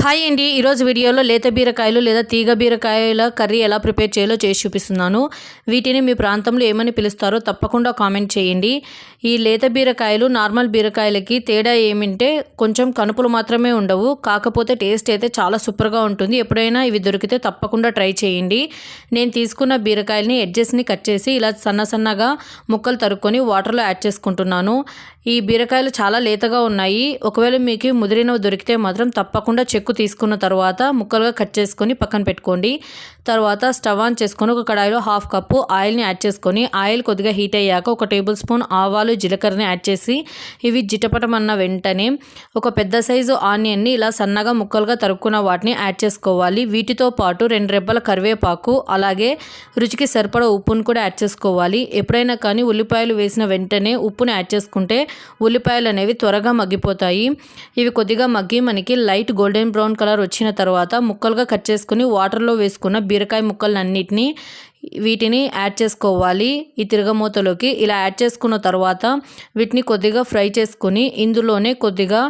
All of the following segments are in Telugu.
హాయ్ అండి. ఈరోజు వీడియోలో లేత బీరకాయలు లేదా తీగ బీరకాయల కర్రీ ఎలా ప్రిపేర్ చేయాలో చేసి చూపిస్తున్నాను. వీటిని మీ ప్రాంతంలో ఏమని పిలుస్తారో తప్పకుండా కామెంట్ చేయండి. ఈ లేత బీరకాయలు నార్మల్ బీరకాయలకి తేడా ఏమింటే కొంచెం కనుపులు మాత్రమే ఉండవు. కాకపోతే టేస్ట్ అయితే చాలా సూపర్గా ఉంటుంది. ఎప్పుడైనా ఇవి దొరికితే తప్పకుండా ట్రై చేయండి. నేను తీసుకున్న బీరకాయలని ఎడ్జెస్ని కట్ చేసి ఇలా సన్న సన్నగా ముక్కలు తరుక్కొని వాటర్లో యాడ్ చేసుకుంటున్నాను. ఈ బీరకాయలు చాలా లేతగా ఉన్నాయి. ఒకవేళ మీకు ముదిరినవి దొరికితే మాత్రం తప్పకుండా చెక్కు తీసుకున్న తర్వాత ముక్కలుగా కట్ చేసుకొని పక్కన పెట్టుకోండి. తర్వాత స్టవ్ ఆన్ చేసుకొని ఒక కడాయిలో హాఫ్ కప్పు ఆయిల్ని యాడ్ చేసుకొని ఆయిల్ కొద్దిగా హీట్ అయ్యాక ఒక టేబుల్ స్పూన్ ఆవాలు జీలకర్రని యాడ్ చేసి ఇవి జిటపటమన్న వెంటనే ఒక పెద్ద సైజు ఆనియన్ని ఇలా సన్నగా ముక్కలుగా తరుక్కున్న వాటిని యాడ్ చేసుకోవాలి. వీటితో పాటు రెండు రెబ్బల కరివేపాకు అలాగే రుచికి సరిపడా ఉప్పును కూడా యాడ్ చేసుకోవాలి. ఎప్పుడైనా కానీ ఉల్లిపాయలు వేసిన వెంటనే ఉప్పుని యాడ్ చేసుకుంటే ఉల్లిపాయలు అనేవి త్వరగా మగ్గిపోతాయి. ఇవి కొద్దిగా మగ్గి మనకి లైట్ గోల్డెన్ బ్రౌన్ కలర్ వచ్చిన తర్వాత ముక్కలుగా కట్ చేసుకుని వాటర్లో వేసుకున్న బీరకాయ ముక్కలన్నిటిని వీటిని యాడ్ చేసుకోవాలి. ఈ తిరగమూతలోకి ఇలా యాడ్ చేసుకున్న తర్వాత వీటిని కొద్దిగా ఫ్రై చేసుకుని ఇందులోనే కొద్దిగా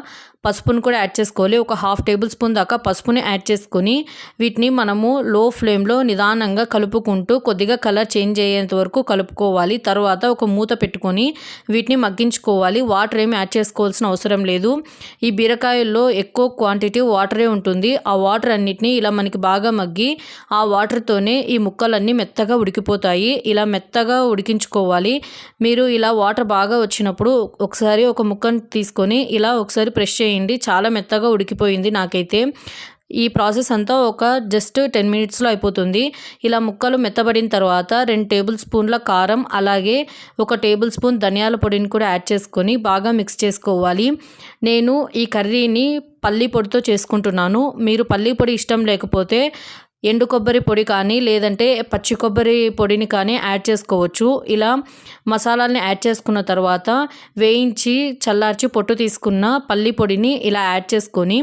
పసుపును కూడా యాడ్ చేసుకోవాలి. ఒక హాఫ్ టేబుల్ స్పూన్ దాకా పసుపుని యాడ్ చేసుకొని వీటిని మనము లో ఫ్లేమ్లో నిదానంగా కలుపుకుంటూ కొద్దిగా కలర్ చేంజ్ అయ్యేంత వరకు కలుపుకోవాలి. తర్వాత ఒక మూత పెట్టుకొని వీటిని మగ్గించుకోవాలి. వాటర్ ఏమి యాడ్ చేసుకోవాల్సిన అవసరం లేదు. ఈ బీరకాయల్లో ఎక్కువ క్వాంటిటీ వాటరే ఉంటుంది. ఆ వాటర్ అన్నిటినీ ఇలా మనకి బాగా మగ్గి ఆ వాటర్తోనే ఈ ముక్కలన్నీ మెత్తగా ఉడికిపోతాయి. ఇలా మెత్తగా ఉడికించుకోవాలి. మీరు ఇలా వాటర్ బాగా వచ్చినప్పుడు ఒకసారి ఒక ముక్కను తీసుకొని ఇలా ఒకసారి ప్రెష్ చేయండి. చేయండి. చాలా మెత్తగా ఉడికిపోయింది నాకైతే. ఈ ప్రాసెస్ అంతా ఒక జస్ట్ టెన్ మినిట్స్లో అయిపోతుంది. ఇలా ముక్కలు మెత్తబడిన తర్వాత రెండు టేబుల్ స్పూన్ల కారం అలాగే ఒక టేబుల్ స్పూన్ ధనియాల పొడిని కూడా యాడ్ చేసుకొని బాగా మిక్స్ చేసుకోవాలి. నేను ఈ కర్రీని పల్లి పొడితో చేసుకుంటున్నాను. మీరు పల్లి పొడి ఇష్టం లేకపోతే ఎండు కొబ్బరి పొడి కానీ లేదంటే పచ్చి కొబ్బరి పొడిని కానీ యాడ్ చేసుకోవచ్చు. ఇలా మసాలాల్ని యాడ్ చేసుకున్న తర్వాత వేయించి చల్లార్చి పొట్టు తీసుకున్న పల్లి పొడిని ఇలా యాడ్ చేసుకొని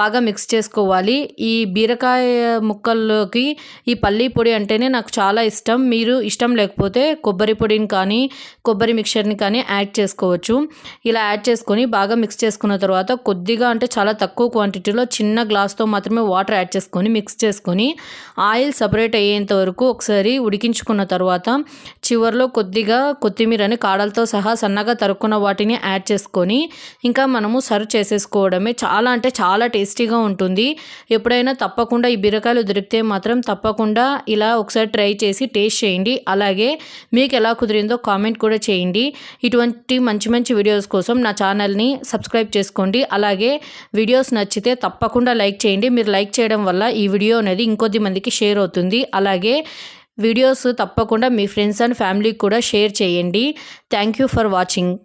బాగా మిక్స్ చేసుకోవాలి. ఈ బీరకాయ ముక్కల్లోకి ఈ పల్లి పొడి అంటేనే నాకు చాలా ఇష్టం. మీరు ఇష్టం లేకపోతే కొబ్బరి పొడిని కానీ కొబ్బరి మిక్చర్ని కానీ యాడ్ చేసుకోవచ్చు. ఇలా యాడ్ చేసుకొని బాగా మిక్స్ చేసుకున్న తర్వాత కొద్దిగా అంటే చాలా తక్కువ క్వాంటిటీలో చిన్న గ్లాస్తో మాత్రమే వాటర్ యాడ్ చేసుకొని మిక్స్ చేసుకొని ఆయిల్ సపరేట్ అయ్యేంత వరకు ఒకసారి ఉడికించుకున్న తర్వాత చివరిలో కొద్దిగా కొత్తిమీరని కాడలతో సహా సన్నగా తరుక్కున్న వాటిని యాడ్ చేసుకొని ఇంకా మనము సర్వ్ చేసేసుకోవడమే చాలా అంటే చాలా టేస్టీగా ఉంటుంది. ఎప్పుడైనా తప్పకుండా ఈ బీరకాయలు దొరికితే మాత్రం తప్పకుండా ఇలా ఒకసారి ట్రై చేసి టేస్ట్ చేయండి. అలాగే మీకు ఎలా కుదిరిందో కామెంట్ కూడా చేయండి. ఇటువంటి మంచి మంచి వీడియోస్ కోసం నా ఛానల్ని సబ్స్క్రైబ్ చేసుకోండి. అలాగే వీడియోస్ నచ్చితే తప్పకుండా లైక్ చేయండి. మీరు లైక్ చేయడం వల్ల ఈ వీడియో అనేది ఇంకో మందికి షేర్ అవుతుంది. అలాగే వీడియోస్ తప్పకుండా మీ ఫ్రెండ్స్ అండ్ ఫ్యామిలీకి కూడా షేర్ చేయండి. Thank you for watching.